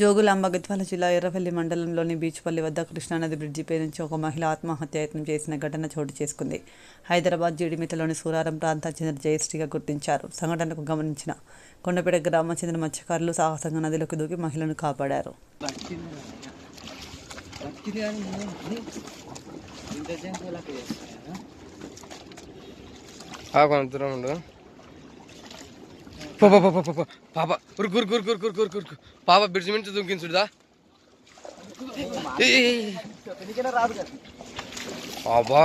జోగులాంబ గద్వాల జిల్లా ఎర్రవల్లి మండలంలోని బీచ్పల్లి వద్ద కృష్ణానది బ్రిడ్జిపై నుంచి ఒక మహిళ ఆత్మహత్యాయత్నం చేసిన ఘటన చోటు చేసుకుంది. హైదరాబాద్ జీడిమితలోని సూరారం ప్రాంతానికి చెందిన జయశ్రీగా గుర్తించారు. సంఘటనకు గమనించిన కొండపేట గ్రామం చెందిన మత్స్యకారులు సాహసంగా నదిలోకి దూకి మహిళను కాపాడారు. కొంత దూరం ఉండు పో పో పో పో, పో పో పాప ఉరుకు ఉరుకు ఉరుకు ఉరుకు ఉరుకు ఉరుకు పాప బ్రిడ్జ్ మించి దుంకించుడుదా అబ్బా.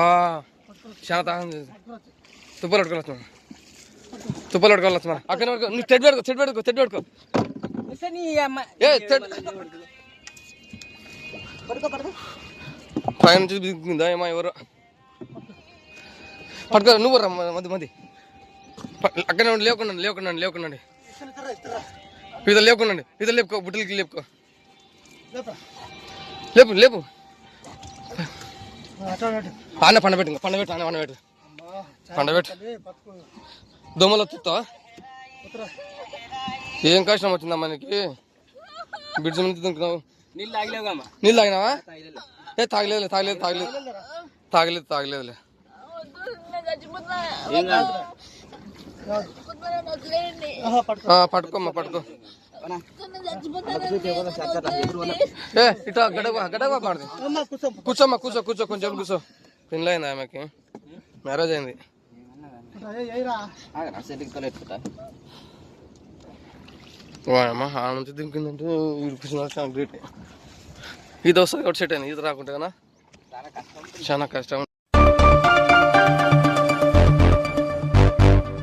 చాలా తాగం తుప్పలు పట్టుకోవాలి తుప్పలు పట్టుకోవచ్చు అక్కడ నువ్వు తెడ్ పెట్టుకో తెడ్ పెట్టుకో తెడ్ పెట్టుకో పైన నుంచి ఏమో ఎవరు. పట్టుకో నువ్వు రా మధు మధ్య. అక్కడ ఉండి లేకుండా లేకుండా లేకుండా ఇది లేకుండా ఇది లేపుకో బుట్టలకి లేపుకో. లేపు లేపు. ఆన పండబెట్టు పండబెట్టు ఆన పండబెట్టు పండబెట్టు దోమలు వస్తావా ఏం కష్టం వచ్చిందా మనకి బ్రిడ్జ్ నుంచి దుంకున్నావు నీళ్ళు తాగినావా? ఏ తాగలేదు తాగలేదు తాగలేదు. తాగలేదు తాగలేదులే. పట్టుకోమ్మా పట్టుకో. ఏ ఇట్లా గడవ గడవ పాడదు కూర్చోమ్మా కూర్చో కూర్చో కొంచెం కూర్చో. పిల్ల అయింది ఆమెకి? మ్యారేజ్ అయింది. ఎత్తుకుంటా ఆ నుంచి దింకిందంటే కూర్చున్నారు చాలా గ్రేట్ ఇది వస్తుంది సెట్ అయింది ఇది రాకుంటే కదా? చాలా కష్టం.